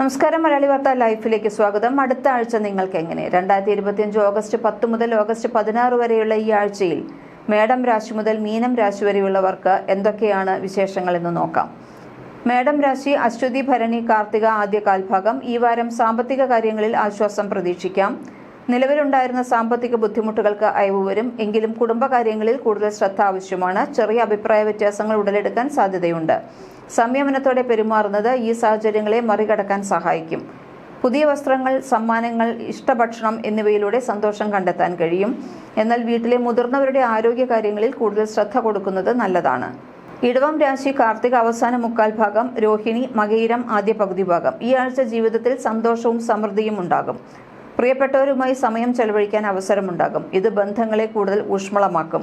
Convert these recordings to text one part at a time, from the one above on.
നമസ്കാരം മലയാളി വാർത്ത ലൈഫിലേക്ക് സ്വാഗതം. അടുത്ത ആഴ്ച നിങ്ങൾക്ക് എങ്ങനെ രണ്ടായിരത്തി ഇരുപത്തിയഞ്ച് ഓഗസ്റ്റ് പത്ത് മുതൽ ഓഗസ്റ്റ് പതിനാറ് വരെയുള്ള ഈ ആഴ്ചയിൽ മേടം രാശി മുതൽ മീനം രാശി വരെയുള്ളവർക്ക് എന്തൊക്കെയാണ് വിശേഷങ്ങൾ എന്ന് നോക്കാം. മേടം രാശി അശ്വതി ഭരണി കാർത്തിക ആദ്യ കാൽഭാഗം ഈ വാരം സാമ്പത്തിക കാര്യങ്ങളിൽ ആശ്വാസം പ്രതീക്ഷിക്കാം. നിലവിലുണ്ടായിരുന്ന സാമ്പത്തിക ബുദ്ധിമുട്ടുകൾക്ക് അയവ് വരും. എങ്കിലും കുടുംബകാര്യങ്ങളിൽ കൂടുതൽ ശ്രദ്ധ ആവശ്യമാണ്. ചെറിയ അഭിപ്രായ വ്യത്യാസങ്ങൾ ഉടലെടുക്കാൻ സാധ്യതയുണ്ട്. സംയമനത്തോടെ പെരുമാറുന്നത് ഈ സാഹചര്യങ്ങളെ മറികടക്കാൻ സഹായിക്കും. പുതിയ വസ്ത്രങ്ങൾ സമ്മാനങ്ങൾ ഇഷ്ടഭക്ഷണം എന്നിവയിലൂടെ സന്തോഷം കണ്ടെത്താൻ കഴിയും. എന്നാൽ വീട്ടിലെ മുതിർന്നവരുടെ ആരോഗ്യ കാര്യങ്ങളിൽ കൂടുതൽ ശ്രദ്ധ കൊടുക്കുന്നത് നല്ലതാണ്. ഇടവം രാശി കാർത്തിക അവസാന മുക്കാൽ ഭാഗം രോഹിണി മകയിരം ആദ്യ പകുതി ഭാഗം. ഈ ആഴ്ച ജീവിതത്തിൽ സന്തോഷവും സമൃദ്ധിയും ഉണ്ടാകും. പ്രിയപ്പെട്ടവരുമായി സമയം ചെലവഴിക്കാൻ അവസരമുണ്ടാകും. ഇത് ബന്ധങ്ങളെ കൂടുതൽ ഊഷ്മളമാക്കും.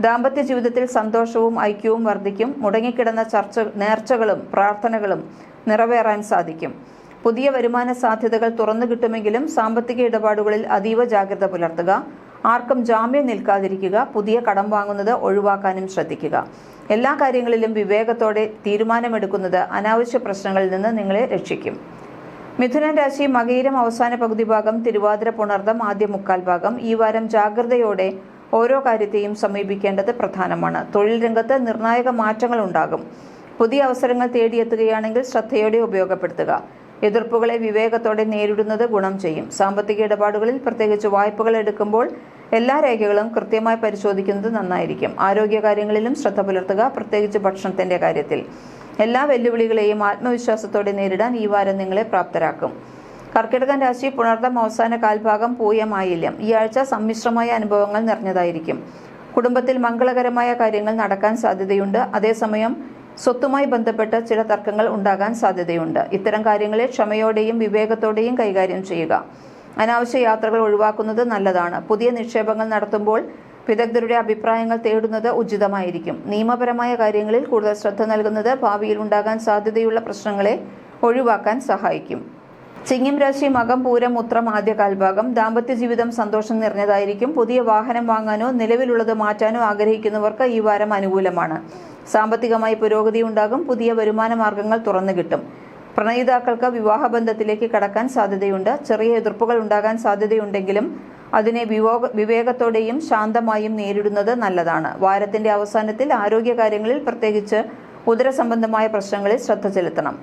ദാമ്പത്യ ജീവിതത്തിൽ സന്തോഷവും ഐക്യവും വർദ്ധിക്കും. മുടങ്ങിക്കിടന്ന ചർച്ച നേർച്ചകളും പ്രാർത്ഥനകളും നിറവേറാൻ സാധിക്കും. പുതിയ വരുമാന സാധ്യതകൾ തുറന്നു കിട്ടുമെങ്കിലും സാമ്പത്തിക ഇടപാടുകളിൽ അതീവ ജാഗ്രത പുലർത്തുക. ആർക്കും ജാമ്യം നിൽക്കാതിരിക്കുക. പുതിയ കടം വാങ്ങുന്നത് ഒഴിവാക്കാനും ശ്രദ്ധിക്കുക. എല്ലാ കാര്യങ്ങളിലും വിവേകത്തോടെ തീരുമാനമെടുക്കുന്നത് അനാവശ്യ പ്രശ്നങ്ങളിൽ നിന്ന് നിങ്ങളെ രക്ഷിക്കും. മിഥുനൻ രാശി മകയിരം അവസാന പകുതി ഭാഗം തിരുവാതിര പുണർദം ആദ്യ മുക്കാൽ ഭാഗം. ഈ വാരം ജാഗ്രതയോടെ ഓരോ കാര്യത്തെയും സമീപിക്കേണ്ടത് പ്രധാനമാണ്. തൊഴിൽ രംഗത്ത് നിർണായക മാറ്റങ്ങൾ ഉണ്ടാകും. പുതിയ അവസരങ്ങൾ തേടിയെത്തുകയാണെങ്കിൽ ശ്രദ്ധയോടെ ഉപയോഗപ്പെടുത്തുക. എതിർപ്പുകളെ വിവേകത്തോടെ നേരിടുന്നത് ഗുണം ചെയ്യും. സാമ്പത്തിക ഇടപാടുകളിൽ പ്രത്യേകിച്ച് വായ്പകൾ എടുക്കുമ്പോൾ എല്ലാ രേഖകളും കൃത്യമായി പരിശോധിക്കുന്നത് നന്നായിരിക്കും. ആരോഗ്യകാര്യങ്ങളിലും ശ്രദ്ധ പുലർത്തുക പ്രത്യേകിച്ച് ഭക്ഷണത്തിന്റെ കാര്യത്തിൽ. എല്ലാ വെല്ലുവിളികളെയും ആത്മവിശ്വാസത്തോടെ നേരിടാൻ ഈ വാരം നിങ്ങളെ പ്രാപ്തരാക്കും. കർക്കിടകൻ രാശി പുണർദം അവസാന കാൽഭാഗം പൂയമായില്യം. ഈ ആഴ്ച സമ്മിശ്രമായ അനുഭവങ്ങൾ നിറഞ്ഞതായിരിക്കും. കുടുംബത്തിൽ മംഗളകരമായ കാര്യങ്ങൾ നടക്കാൻ സാധ്യതയുണ്ട്. അതേസമയം സ്വത്തുമായി ബന്ധപ്പെട്ട ചില തർക്കങ്ങൾ ഉണ്ടാകാൻ സാധ്യതയുണ്ട്. ഇത്തരം കാര്യങ്ങളെ ക്ഷമയോടെയും വിവേകത്തോടെയും കൈകാര്യം ചെയ്യുക. അനാവശ്യ യാത്രകൾ ഒഴിവാക്കുന്നത് നല്ലതാണ്. പുതിയ നിക്ഷേപങ്ങൾ നടത്തുമ്പോൾ വിദഗ്ധരുടെ അഭിപ്രായങ്ങൾ തേടുന്നത് ഉചിതമായിരിക്കും. നിയമപരമായ കാര്യങ്ങളിൽ കൂടുതൽ ശ്രദ്ധ നൽകുന്നത് ഭാവിയിൽ ഉണ്ടാകാൻ സാധ്യതയുള്ള പ്രശ്നങ്ങളെ ഒഴിവാക്കാൻ സഹായിക്കും. ചിങ്ങം രാശി മകം പൂരം ഉത്രം ആദ്യ കാൽഭാഗം. ദാമ്പത്യ ജീവിതം സന്തോഷം നിറഞ്ഞതായിരിക്കും. പുതിയ വാഹനം വാങ്ങാനോ നിലവിലുള്ളത് മാറ്റാനോ ആഗ്രഹിക്കുന്നവർക്ക് ഈ വാരം അനുകൂലമാണ്. സാമ്പത്തികമായി പുരോഗതി ഉണ്ടാകും. പുതിയ വരുമാന മാർഗങ്ങൾ തുറന്നു കിട്ടും. പ്രണയിതാക്കൾക്ക് വിവാഹബന്ധത്തിലേക്ക് കടക്കാൻ സാധ്യതയുണ്ട്. ചെറിയ എതിർപ്പുകൾ ഉണ്ടാകാൻ സാധ്യതയുണ്ടെങ്കിലും അതിനെ വിവോക വിവേകത്തോടെയും ശാന്തമായും നേരിടുന്നത് നല്ലതാണ്. വാരത്തിന്റെ അവസാനത്തിൽ ആരോഗ്യകാര്യങ്ങളിൽ പ്രത്യേകിച്ച് ഉദരസംബന്ധമായ പ്രശ്നങ്ങളിൽ ശ്രദ്ധ ചെലുത്തണം.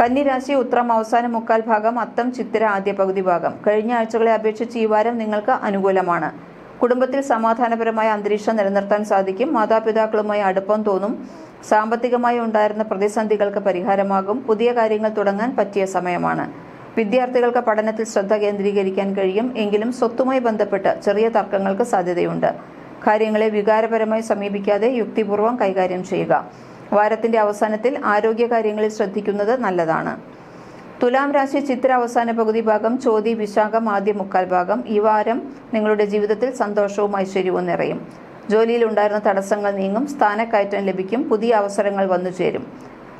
കന്നിരാശി ഉത്രം അവസാന മുക്കാൽ ഭാഗം അത്തം ചിത്തിര ആദ്യ പകുതി ഭാഗം. കഴിഞ്ഞ ആഴ്ചകളെ അപേക്ഷിച്ച് ഈ വാരം നിങ്ങൾക്ക് അനുകൂലമാണ്. കുടുംബത്തിൽ സമാധാനപരമായ അന്തരീക്ഷം നിലനിർത്താൻ സാധിക്കും. മാതാപിതാക്കളുമായി അടുപ്പം തോന്നും. സാമ്പത്തികമായി ഉണ്ടായിരുന്ന പ്രതിസന്ധികൾക്ക് പരിഹാരമാകും. പുതിയ കാര്യങ്ങൾ തുടങ്ങാൻ പറ്റിയ സമയമാണ്. വിദ്യാർത്ഥികൾക്ക് പഠനത്തിൽ ശ്രദ്ധ കേന്ദ്രീകരിക്കാൻ കഴിയും എങ്കിലും സ്വത്തുമായി ബന്ധപ്പെട്ട് ചെറിയ തർക്കങ്ങൾക്ക് സാധ്യതയുണ്ട്. കാര്യങ്ങളെ വികാരപരമായി സമീപിക്കാതെ യുക്തിപൂർവം കൈകാര്യം ചെയ്യുക. വാരത്തിന്റെ അവസാനത്തിൽ ആരോഗ്യ കാര്യങ്ങളിൽ ശ്രദ്ധിക്കുന്നത് നല്ലതാണ്. തുലാം രാശി ചിത്ര അവസാന പകുതി ഭാഗം ചോതി വിശാഖം ആദ്യ മുക്കാൽ ഭാഗം. ഈ വാരം നിങ്ങളുടെ ജീവിതത്തിൽ സന്തോഷവും ഐശ്വര്യവും നിറയും. ജോലിയിൽ ഉണ്ടായിരുന്ന തടസ്സങ്ങൾ നീങ്ങും സ്ഥാനക്കയറ്റം ലഭിക്കും പുതിയ അവസരങ്ങൾ വന്നു ചേരും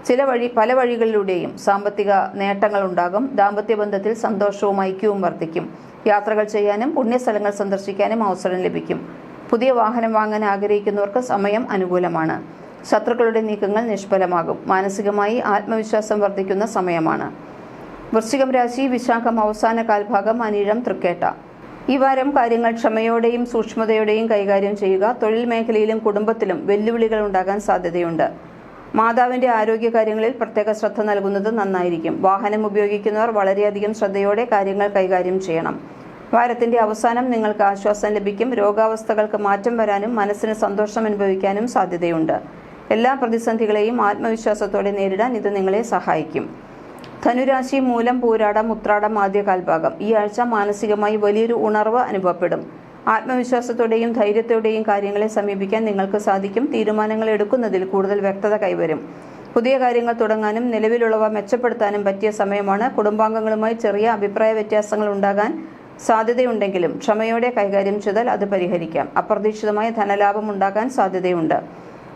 ചില വഴി പല വഴികളിലൂടെയും സാമ്പത്തിക നേട്ടങ്ങൾ ഉണ്ടാകും ദാമ്പത്യ ബന്ധത്തിൽ സന്തോഷവും ഐക്യവും വർദ്ധിക്കും. യാത്രകൾ ചെയ്യാനും പുണ്യസ്ഥലങ്ങൾ സന്ദർശിക്കാനും അവസരം ലഭിക്കും. പുതിയ വാഹനം വാങ്ങാൻ ആഗ്രഹിക്കുന്നവർക്ക് സമയം അനുകൂലമാണ്. ശത്രുക്കളുടെ നീക്കങ്ങൾ നിഷ്ഫലമാകും. മാനസികമായി ആത്മവിശ്വാസം വർദ്ധിക്കുന്ന സമയമാണ്. വൃശ്ചികം രാശി വിശാഖം അവസാന കാൽഭാഗം അനിഴം തൃക്കേട്ട. ഈ വാരം കാര്യങ്ങൾ ക്ഷമയോടെയും സൂക്ഷ്മതയോടെയും കൈകാര്യം ചെയ്യുക. തൊഴിൽ മേഖലയിലും കുടുംബത്തിലും വെല്ലുവിളികൾ ഉണ്ടാകാൻ സാധ്യതയുണ്ട്. മാതാവിന്റെ ആരോഗ്യ കാര്യങ്ങളിൽ പ്രത്യേക ശ്രദ്ധ നൽകുന്നത് നന്നായിരിക്കും. വാഹനം ഉപയോഗിക്കുന്നവർ വളരെയധികം ശ്രദ്ധയോടെ കാര്യങ്ങൾ കൈകാര്യം ചെയ്യണം. വാരത്തിന്റെ അവസാനം നിങ്ങൾക്ക് ആശ്വാസം ലഭിക്കും. രോഗാവസ്ഥകൾക്ക് മാറ്റം വരാനും മനസ്സിന് സന്തോഷം അനുഭവിക്കാനും സാധ്യതയുണ്ട്. എല്ലാ പ്രതിസന്ധികളെയും ആത്മവിശ്വാസത്തോടെ നേരിടാൻ ഇത് നിങ്ങളെ സഹായിക്കും. ധനുരാശി മൂലം പോരാടം ഉത്രാടം ആദ്യ കാൽഭാഗം. ഈ ആഴ്ച മാനസികമായി വലിയൊരു ഉണർവ് അനുഭവപ്പെടും. ആത്മവിശ്വാസത്തോടെയും ധൈര്യത്തോടെയും കാര്യങ്ങളെ സമീപിക്കാൻ നിങ്ങൾക്ക് സാധിക്കും. തീരുമാനങ്ങൾ എടുക്കുന്നതിൽ കൂടുതൽ വ്യക്തത കൈവരും. പുതിയ കാര്യങ്ങൾ തുടങ്ങാനും നിലവിലുള്ളവ മെച്ചപ്പെടുത്താനും പറ്റിയ സമയമാണ്. കുടുംബാംഗങ്ങളുമായി ചെറിയ അഭിപ്രായ വ്യത്യാസങ്ങൾ ഉണ്ടാകാൻ സാധ്യതയുണ്ടെങ്കിലും ക്ഷമയോടെ കൈകാര്യം ചെയ്താൽ അത് പരിഹരിക്കാം. അപ്രതീക്ഷിതമായ ധനലാഭം ഉണ്ടാകാൻ സാധ്യതയുണ്ട്.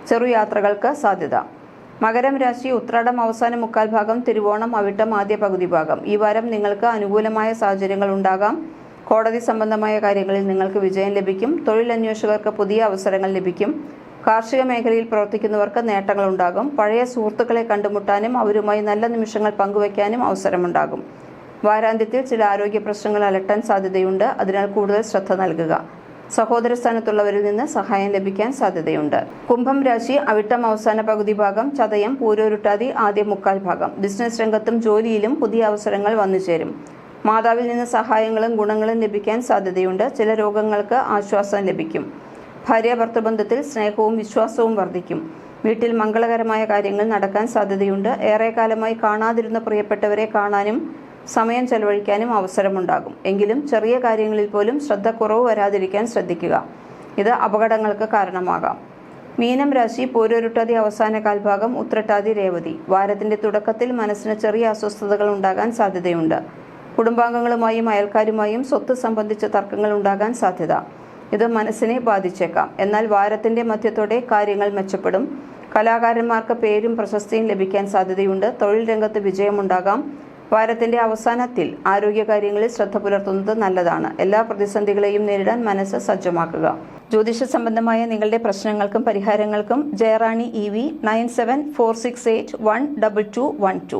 ചെറു യാത്രകൾക്ക് സാധ്യത. മകരം രാശി ഉത്രാടം അവസാന മുക്കാൽ ഭാഗം തിരുവോണം അവിട്ടം ആദ്യ പകുതി ഭാഗം. ഈ വാരം നിങ്ങൾക്ക് അനുകൂലമായ സാഹചര്യങ്ങൾ ഉണ്ടാകാം. കോടതി സംബന്ധമായ കാര്യങ്ങളിൽ നിങ്ങൾക്ക് വിജയം ലഭിക്കും. തൊഴിലന്വേഷകർക്ക് പുതിയ അവസരങ്ങൾ ലഭിക്കും. കാർഷിക മേഖലയിൽ പ്രവർത്തിക്കുന്നവർക്ക് നേട്ടങ്ങളുണ്ടാകും പഴയ സുഹൃത്തുക്കളെ കണ്ടുമുട്ടാനും അവരുമായി നല്ല നിമിഷങ്ങൾ പങ്കുവയ്ക്കാനും അവസരമുണ്ടാകും. വാരാന്ത്യത്തിൽ ചില ആരോഗ്യ പ്രശ്നങ്ങൾ അലട്ടാൻ സാധ്യതയുണ്ട്. അതിനാൽ കൂടുതൽ ശ്രദ്ധ നൽകുക. സഹോദര സ്ഥാനത്തുള്ളവരിൽ നിന്ന് സഹായം ലഭിക്കാൻ സാധ്യതയുണ്ട്. കുംഭം രാശി അവിട്ടം അവസാന പകുതി ഭാഗം ചതയം പൂരോരുട്ടാതി ആദ്യ മുക്കാൽ ഭാഗം. ബിസിനസ് രംഗത്തും ജോലിയിലും പുതിയ അവസരങ്ങൾ വന്നുചേരും. മാതാവിൽ നിന്ന് സഹായങ്ങളും ഗുണങ്ങളും ലഭിക്കാൻ സാധ്യതയുണ്ട്. ചില രോഗങ്ങൾക്ക് ആശ്വാസം ലഭിക്കും. ഭാര്യ ഭർത്തൃബന്ധത്തിൽ സ്നേഹവും വിശ്വാസവും വർദ്ധിക്കും. വീട്ടിൽ മംഗളകരമായ കാര്യങ്ങൾ നടക്കാൻ സാധ്യതയുണ്ട്. ഏറെക്കാലമായി കാണാതിരുന്ന പ്രിയപ്പെട്ടവരെ കാണാനും സമയം ചെലവഴിക്കാനും അവസരമുണ്ടാകും. എങ്കിലും ചെറിയ കാര്യങ്ങളിൽ പോലും ശ്രദ്ധ കുറവ് വരാതിരിക്കാൻ ശ്രദ്ധിക്കുക. ഇത് അപകടങ്ങൾക്ക് കാരണമാകാം. മീനം രാശി പോരൊരുട്ടാതി അവസാന കാൽഭാഗം ഉത്രട്ടാതി രേവതി. വാരത്തിന്റെ തുടക്കത്തിൽ മനസ്സിന് ചെറിയ അസ്വസ്ഥതകൾ ഉണ്ടാകാൻ സാധ്യതയുണ്ട്. കുടുംബാംഗങ്ങളുമായും അയൽക്കാരുമായും സ്വത്ത് സംബന്ധിച്ച തർക്കങ്ങൾ ഉണ്ടാകാൻ സാധ്യത. ഇത് മനസ്സിനെ ബാധിച്ചേക്കാം. എന്നാൽ വാരത്തിന്റെ മധ്യത്തോടെ കാര്യങ്ങൾ മെച്ചപ്പെടും. കലാകാരന്മാർക്ക് പേരും പ്രശസ്തിയും ലഭിക്കാൻ സാധ്യതയുണ്ട്. തൊഴിൽ രംഗത്ത് വിജയമുണ്ടാകാം. വാരത്തിന്റെ അവസാനത്തിൽ ആരോഗ്യകാര്യങ്ങളിൽ ശ്രദ്ധ പുലർത്തുന്നത് നല്ലതാണ്. എല്ലാ പ്രതിസന്ധികളെയും നേരിടാൻ മനസ്സ് സജ്ജമാക്കുക. ജ്യോതിഷ സംബന്ധമായ നിങ്ങളുടെ പ്രശ്നങ്ങൾക്കും പരിഹാരങ്ങൾക്കും Jayarani E V nine seven four six eight one double two one two.